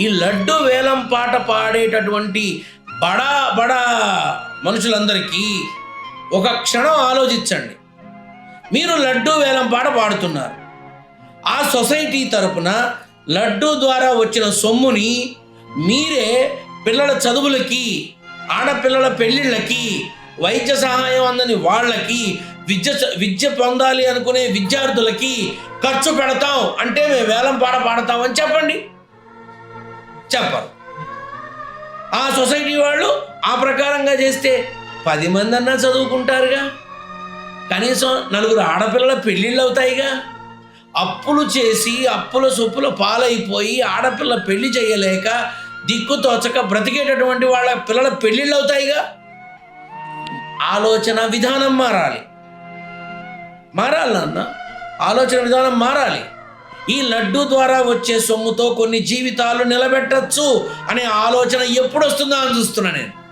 ఈ లడ్డు వేలం పాట పాడేటటువంటి బడా బడా మనుషులందరికీ ఒక క్షణం ఆలోచించండి. మీరు లడ్డు వేలం పాట పాడుతున్నారు. ఆ సొసైటీ తరపున లడ్డు ద్వారా వచ్చిన సొమ్ముని మీరే పిల్లల చదువులకి ఆడపిల్లల పెళ్ళిళ్ళకి వైద్య సహాయం అందని వాళ్ళకి విద్య విద్య పొందాలి అనుకునే విద్యార్థులకి ఖర్చు పెడతాం. అంటే మేము వేలం పాట పాడతామని చెప్పండి. చెప్పరు. ఆ సొసైటీ వాళ్ళు ఆ ప్రకారంగా చేస్తే పది మంది అన్నా చదువుకుంటారుగా. కనీసం నలుగురు ఆడపిల్లల పెళ్ళిళ్ళు అవుతాయిగా. అప్పులు చేసి అప్పుల సొప్పుల పాలైపోయి ఆడపిల్ల పెళ్ళి చేయలేక దిక్కు తోచక బ్రతికేటటువంటి వాళ్ళ పిల్లల పెళ్ళిళ్ళు అవుతాయిగా. ఆలోచన విధానం మారాలి. మారాలన్న ఆలోచన విధానం మారాలి. ఈ లడ్డు ద్వారా వచ్చే సొమ్ముతో కొన్ని జీవితాలు నిలబెట్టచ్చు అనే ఆలోచన ఎప్పుడు వస్తుందో అని చూస్తున్నా నేను.